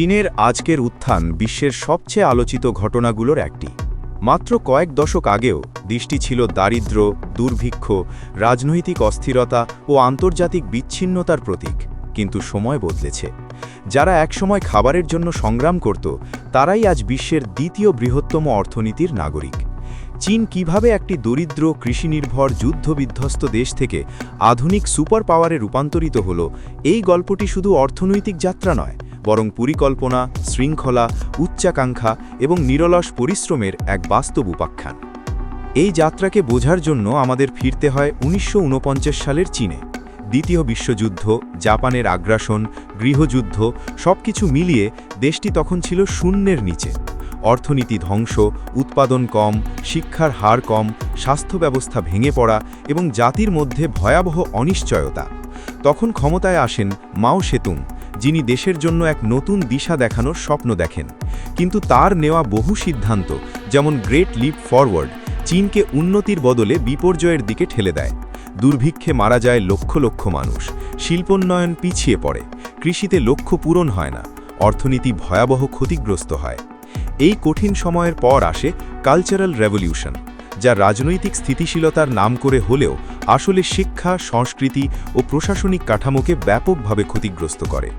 চীনের আজকের উত্থান বিশ্বের সবচেয়ে আলোচিত ঘটনাগুলোর একটি। মাত্র কয়েক দশক আগেও দৃষ্টি ছিল দারিদ্র্য দুর্ভিক্ষ, রাজনৈতিক অস্থিরতা ও আন্তর্জাতিক বিচ্ছিন্নতার প্রতীক, কিন্তু সময় বদলেছে। যারা একসময় খাবারের জন্য সংগ্রাম করত, তারাই আজ বিশ্বের দ্বিতীয় বৃহত্তম অর্থনীতির নাগরিক। চীন কীভাবে একটি দরিদ্র, কৃষিনির্ভর, যুদ্ধবিধ্বস্ত দেশ থেকে আধুনিক সুপার পাওয়ারে রূপান্তরিত হল, এই গল্পটি শুধু অর্থনৈতিক যাত্রা নয় বরং পরিকল্পনা, শৃঙ্খলা, উচ্চাকাঙ্ক্ষা এবং নিরলস পরিশ্রমের এক বাস্তব উপাখ্যান। এই যাত্রাকে বোঝার জন্য আমাদের ফিরতে হয় উনিশশো ঊনপঞ্চাশ সালের চীনে। দ্বিতীয় বিশ্বযুদ্ধ, জাপানের আগ্রাসন, গৃহযুদ্ধ সবকিছু মিলিয়ে দেশটি তখন ছিল শূন্যের নিচে। অর্থনীতি ধ্বংস, উৎপাদন কম, শিক্ষার হার কম স্বাস্থ্য ব্যবস্থা ভেঙে পড়া এবং জাতির মধ্যে ভয়াবহ অনিশ্চয়তা। তখন ক্ষমতায় আসেন মাও সেতুং যিনি দেশের জন্য এক নতুন দিশা দেখানোর স্বপ্ন দেখেন। কিন্তু তার নেওয়া বহু সিদ্ধান্ত, যেমন গ্রেট লিপ ফরওয়ার্ড, চীনকে উন্নতির বদলে বিপর্যয়ের দিকে ঠেলে দেয়। দুর্ভিক্ষে মারা যায় লক্ষ লক্ষ মানুষ, শিল্পোন্নয়ন পিছিয়ে পড়ে, কৃষিতে লক্ষ্য পূরণ হয় না, অর্থনীতি ভয়াবহ ক্ষতিগ্রস্ত হয়। এই কঠিন সময়ের পর আসে কালচারাল রেভলিউশন, যা রাজনৈতিক স্থিতিশীলতার নাম করে হলেও আসলে শিক্ষা, সংস্কৃতি ও প্রশাসনিক কাঠামোকে ব্যাপকভাবে ক্ষতিগ্রস্ত করে।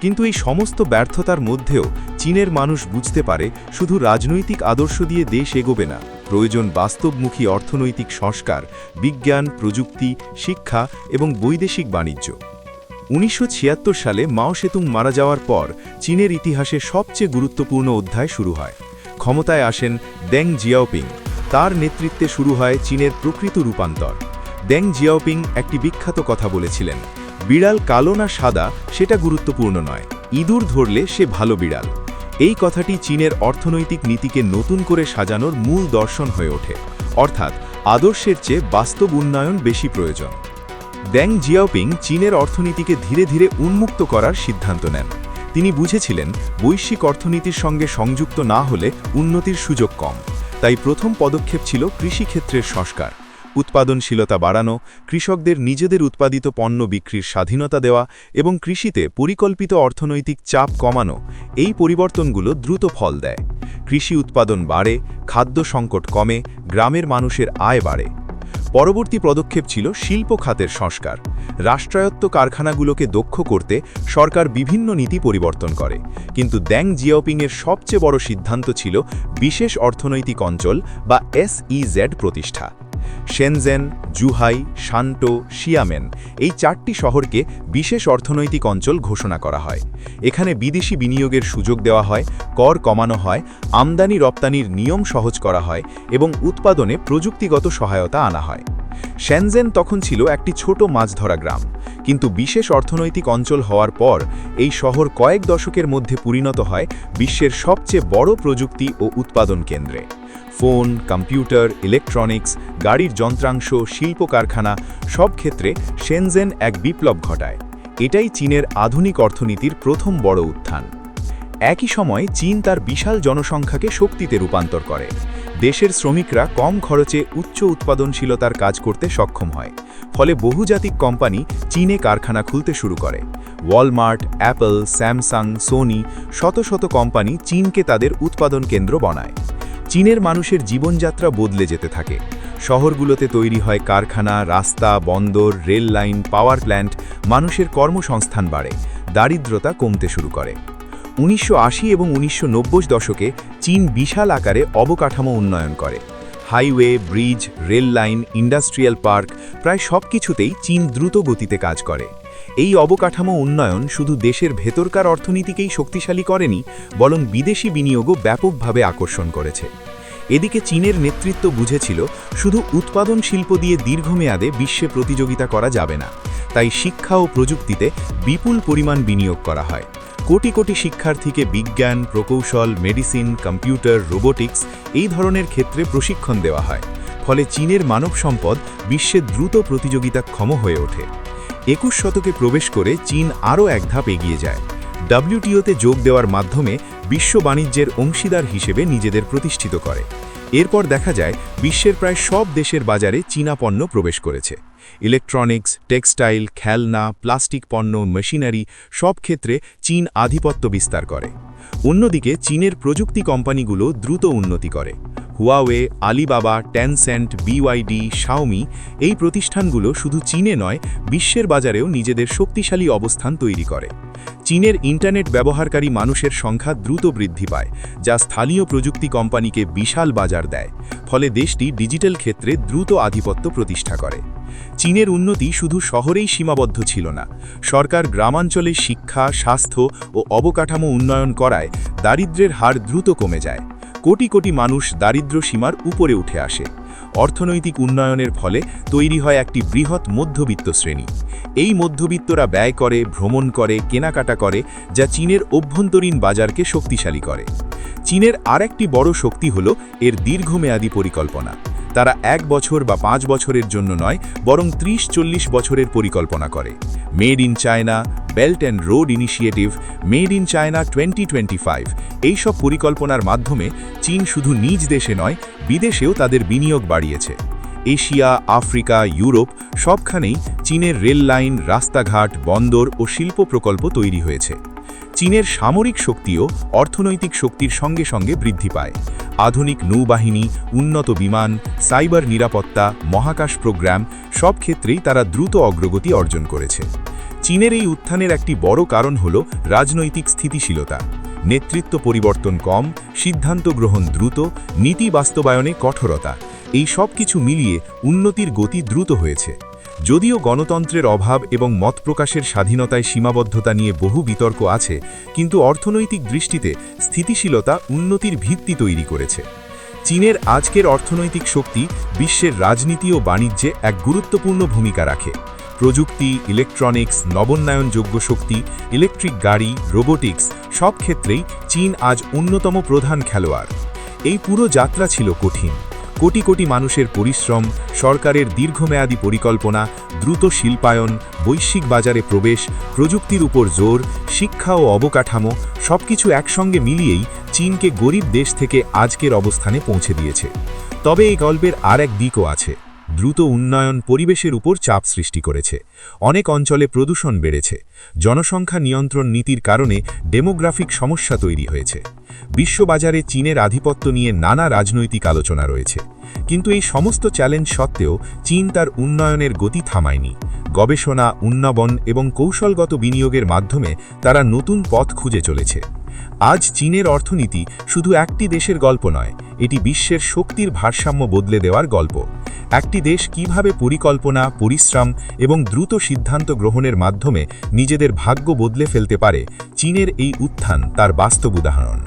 কিন্তু এই সমস্ত ব্যর্থতার মধ্যেও চীনের মানুষ বুঝতে পারে শুধু রাজনৈতিক আদর্শ দিয়ে দেশ এগোবে না। প্রয়োজন বাস্তবমুখী অর্থনৈতিক সংস্কার, বিজ্ঞান, প্রযুক্তি, শিক্ষা এবং বৈদেশিক বাণিজ্য। উনিশশো ছিয়াত্তর সালে মাও সেতুং মারা যাওয়ার পর চীনের ইতিহাসে সবচেয়ে গুরুত্বপূর্ণ অধ্যায় শুরু হয়। ক্ষমতায় আসেন দেং জিয়াওপিং। তার নেতৃত্বে শুরু হয় চীনের প্রকৃত রূপান্তর। দেং জিয়াওপিং একটি বিখ্যাত কথা বলেছিলেন। বিড়াল কালো না সাদা সেটা গুরুত্বপূর্ণ নয়। ইঁদুর ধরলে সে ভালো বিড়াল। এই কথাটি চীনের অর্থনৈতিক নীতিকে নতুন করে সাজানোর মূল দর্শন হয়ে ওঠে। অর্থাৎ আদর্শের চেয়ে বাস্তব উন্নয়ন বেশি প্রয়োজন। দ্যাং জিয়াওপিং চীনের অর্থনীতিকে ধীরে ধীরে উন্মুক্ত করার সিদ্ধান্ত নেন। তিনি বুঝেছিলেন, বৈশ্বিক অর্থনীতির সঙ্গে সংযুক্ত না হলে উন্নতির সুযোগ কম। তাই প্রথম পদক্ষেপ ছিল কৃষিক্ষেত্রের সংস্কার। উৎপাদনশীলতা বাড়ানো, কৃষকদের নিজেদের উৎপাদিত পণ্য বিক্রির স্বাধীনতা দেওয়া এবং কৃষিতে পরিকল্পিত অর্থনৈতিক চাপ কমানো, এই পরিবর্তনগুলো দ্রুত ফল দেয়। কৃষি উৎপাদন বাড়ে, খাদ্য সংকট কমে, গ্রামের মানুষের আয় বাড়ে। পরবর্তী পদক্ষেপ ছিল শিল্প খাতের সংস্কার। রাষ্ট্রায়ত্ত কারখানাগুলোকে দক্ষ করতে সরকার বিভিন্ন নীতি পরিবর্তন করে। কিন্তু দ্যাং জিয়াওপিংয়ের সবচেয়ে বড় সিদ্ধান্ত ছিল বিশেষ অর্থনৈতিক অঞ্চল বা এসইজেড প্রতিষ্ঠা। শেনজেন জুহাই শান্টো শিয়ামেন এই চারটি শহরকে বিশেষ অর্থনৈতিক অঞ্চল ঘোষণা করা হয়। এখানে বিদেশি বিনিয়োগের সুযোগ দেওয়া হয়, কর কমানো হয়, আমদানি রপ্তানির নিয়ম সহজ করা হয় এবং উৎপাদনে প্রযুক্তিগত সহায়তা আনা হয়। শ্যানজেন তখন ছিল একটি ছোট মাছ ধরা গ্রাম, কিন্তু বিশেষ অর্থনৈতিক অঞ্চল হওয়ার পর এই শহর কয়েক দশকের মধ্যে পরিণত হয় বিশ্বের সবচেয়ে বড় প্রযুক্তি ও উৎপাদন কেন্দ্রে। ফোন, কম্পিউটার, ইলেকট্রনিক্স, গাড়ির যন্ত্রাংশ শিল্প কারখানা সব ক্ষেত্রে শেনজেন এক বিপ্লব ঘটায়। এটাই চীনের আধুনিক অর্থনীতির প্রথম বড় উত্থান। একই সময় চীন তার বিশাল জনসংখ্যাকে শক্তিতে রূপান্তর করে। দেশের শ্রমিকরা কম খরচে উচ্চ উৎপাদনশীলতার কাজ করতে সক্ষম হয়। ফলে বহুজাতিক কোম্পানি চীনে কারখানা খুলতে শুরু করে। ওয়ালমার্ট অ্যাপল স্যামসাং সোনি শত শত কোম্পানি চীনকে তাদের উৎপাদন কেন্দ্র বানায়। চীনের মানুষের জীবনযাত্রা বদলে যেতে থাকে। শহরগুলোতে তৈরি হয় কারখানা, রাস্তা, বন্দর, রেল লাইন, পাওয়ার প্ল্যান্ট, মানুষের কর্মসংস্থান বাড়ে, দারিদ্রতা কমতে শুরু করে। উনিশশো আশি এবং উনিশশো নব্বই দশকে চীন বিশাল আকারে অবকাঠামো উন্নয়ন করে। Highway, bridge, rail line, industrial park, প্রায় সব কিছুতেই চীন দ্রুত গতিতে কাজ করে। এই অবকাঠামো উন্নয়ন শুধু দেশের ভেতরকার অর্থনীতিকেই শক্তিশালী করেনি, বরং বিদেশি বিনিয়োগও ব্যাপকভাবে আকর্ষণ করেছে। এদিকে চীনের নেতৃত্ব বুঝেছিল, শুধু উৎপাদন শিল্প দিয়ে দীর্ঘমেয়াদে বিশ্বে প্রতিযোগিতা করা যাবে না, তাই শিক্ষা ও প্রযুক্তিতে বিপুল পরিমাণ বিনিয়োগ করা হয়। কোটি কোটি শিক্ষার্থীকে বিজ্ঞান, প্রকৌশল, মেডিসিন, কম্পিউটার, রোবোটিক্স এই ধরনের ক্ষেত্রে প্রশিক্ষণ দেওয়া হয়, ফলে চীনের মানব সম্পদ বিশ্বে দ্রুত প্রতিযোগিতাক্ষম হয়ে ওঠে। একুশ শতকে প্রবেশ করে চীন আরও এক ধাপ এগিয়ে যায়। ডাব্লিউটিওতে যোগ দেওয়ার মাধ্যমে বিশ্ব বাণিজ্যের অংশীদার হিসেবে নিজেদের প্রতিষ্ঠিত করে। এরপর দেখা যায়, বিশ্বের প্রায় সব দেশের বাজারে চীনা পণ্য প্রবেশ করেছে। ইলেকট্রনিক্স, টেক্সটাইল, খেলনা, প্লাস্টিক পণ্য, মেশিনারি সব ক্ষেত্রে চীন আধিপত্য বিস্তার করে। অন্যদিকে চীনের প্রযুক্তি কোম্পানিগুলো দ্রুত উন্নতি করে। Huawei, Alibaba Tencent BYD, Xiaomi এই প্রতিষ্ঠানগুলো শুধু চীনে নয়, বিশ্বের বাজারেও নিজেদের শক্তিশালী অবস্থান তৈরি করে। চীনের ইন্টারনেট ব্যবহারকারী মানুষের সংখ্যা দ্রুত বৃদ্ধি পায়, যা স্থানীয় প্রযুক্তি কোম্পানিকে বিশাল বাজার দেয়। ফলে দেশটি ডিজিটাল ক্ষেত্রে দ্রুত আধিপত্য প্রতিষ্ঠা করে। চীনের উন্নতি শুধু শহরেই সীমাবদ্ধ ছিল না। সরকার গ্রামাঞ্চলে শিক্ষা, স্বাস্থ্য ও অবকাঠামো উন্নয়ন করায় দারিদ্রের হার দ্রুত কমে যায়। কোটি কোটি মানুষ দারিদ্র সীমার উপরে উঠে আসে। অর্থনৈতিক উন্নয়নের ফলে তৈরি হয় একটি বৃহৎ মধ্যবিত্ত শ্রেণি। এই মধ্যবিত্তরা ব্যয় করে, ভ্রমণ করে, কেনাকাটা করে, যা চীনের অভ্যন্তরীণ বাজারকে শক্তিশালী করে। চীনের আরেকটি বড় শক্তি হল এর দীর্ঘমেয়াদী পরিকল্পনা। তারা এক বছর বা পাঁচ বছরের জন্য নয়, বরং ত্রিশ চল্লিশ বছরের পরিকল্পনা করে। Made in China, belt and road initiative, made in China twenty twenty five, এইসব পরিকল্পনার মাধ্যমে চীন শুধু নিজ দেশে নয়, বিদেশেও তাদের বিনিয়োগ বাড়িয়েছে। এশিয়া, আফ্রিকা, ইউরোপ সবখানেই চীনের রেল লাইন, রাস্তাঘাট, বন্দর ও শিল্প প্রকল্প তৈরি হয়েছে। চীনের সামরিক শক্তিও অর্থনৈতিক শক্তির সঙ্গে সঙ্গে বৃদ্ধি পায়। আধুনিক নৌবাহিনী, উন্নত বিমান, সাইবার নিরাপত্তা, মহাকাশ প্রোগ্রাম সব ক্ষেত্রেই তারা দ্রুত অগ্রগতি অর্জন করেছে। চীনের এই উত্থানের একটি বড় কারণ হল রাজনৈতিক স্থিতিশীলতা। নেতৃত্ব পরিবর্তন কম, সিদ্ধান্ত গ্রহণ দ্রুত, নীতি বাস্তবায়নে কঠোরতা। এই সব কিছু মিলিয়ে উন্নতির গতি দ্রুত হয়েছে। যদিও গণতন্ত্রের অভাব এবং মত প্রকাশের স্বাধীনতায় সীমাবদ্ধতা নিয়ে বহু বিতর্ক আছে, কিন্তু অর্থনৈতিক দৃষ্টিতে স্থিতিশীলতা উন্নতির ভিত্তি তৈরি করেছে। চীনের আজকের অর্থনৈতিক শক্তি বিশ্বের রাজনীতি ও বাণিজ্যে এক গুরুত্বপূর্ণ ভূমিকা রাখে। প্রযুক্তি, ইলেকট্রনিক্স নবন্যায়নযোগ্য শক্তি, ইলেকট্রিক গাড়ি, রোবোটিক্স সব ক্ষেত্রেই চীন আজ অন্যতম প্রধান খেলোয়াড়। এই পুরো যাত্রা ছিল কঠিন। কোটি কোটি মানুষের পরিশ্রম, সরকারের দীর্ঘমেয়াদী পরিকল্পনা, দ্রুত শিল্পায়ন, বৈশ্বিক বাজারে প্রবেশ, প্রযুক্তির উপর জোর, শিক্ষা ও অবকাঠামো সবকিছু একসঙ্গে মিলিয়েই চীনকে গরিব দেশ থেকে আজকের অবস্থানে পৌঁছে দিয়েছে। তবে এই গল্পের আর এক দিকও আছে। দ্রুত উন্নয়ন পরিবেশের উপর চাপ সৃষ্টি করেছে। অনেক অঞ্চলে প্রদূষণ বেড়েছে। জনসংখ্যা নিয়ন্ত্রণ নীতির কারণে ডেমোগ্রাফিক সমস্যা তৈরি হয়েছে। বিশ্ববাজারে চীনের আধিপত্য নিয়ে নানা রাজনৈতিক আলোচনা রয়েছে। কিন্তু এই সমস্ত চ্যালেঞ্জ সত্ত্বেও চীন তার উন্নয়নের গতি থামায়নি। গবেষণা, উন্নবন এবং কৌশলগত বিনিয়োগের মাধ্যমে তারা নতুন পথ খুঁজে চলেছে। আজ চীনের অর্থনীতি শুধু একটি দেশের গল্প নয়, এটি বিশ্বের শক্তির ভারসাম্য বদলে দেওয়ার গল্প। একটি দেশ কীভাবে পরিকল্পনা, পরিশ্রম এবং দ্রুত সিদ্ধান্ত গ্রহণের মাধ্যমে নিজেদের ভাগ্য বদলে ফেলতে পারে, চীনের এই উত্থান তার বাস্তব উদাহরণ।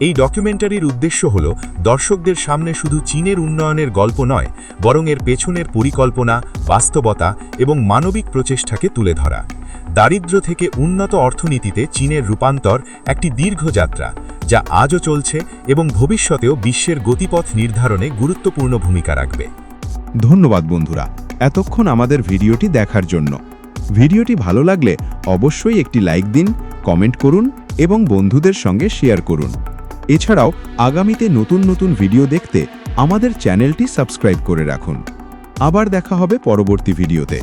এই ডকুমেন্টারির উদ্দেশ্য হল, দর্শকদের সামনে শুধু চীনের উন্নয়নের গল্প নয়, বরং এর পেছনের পরিকল্পনা, বাস্তবতা এবং মানবিক প্রচেষ্টাকে তুলে ধরা। দারিদ্র্য থেকে উন্নত অর্থনীতিতে চীনের রূপান্তর একটি দীর্ঘ যাত্রা, যা আজও চলছে এবং ভবিষ্যতেও বিশ্বের গতিপথ নির্ধারণে গুরুত্বপূর্ণ ভূমিকা রাখবে। ধন্যবাদ বন্ধুরা, এতক্ষণ আমাদের ভিডিওটি দেখার জন্য। ভিডিওটি ভালো লাগলে অবশ্যই একটি লাইক দিন, কমেন্ট করুন এবং বন্ধুদের সঙ্গে শেয়ার করুন। এছাড়াও আগামীতে নতুন নতুন ভিডিও দেখতে আমাদের চ্যানেলটি সাবস্ক্রাইব করে রাখুন। আবার দেখা হবে পরবর্তী ভিডিওতে।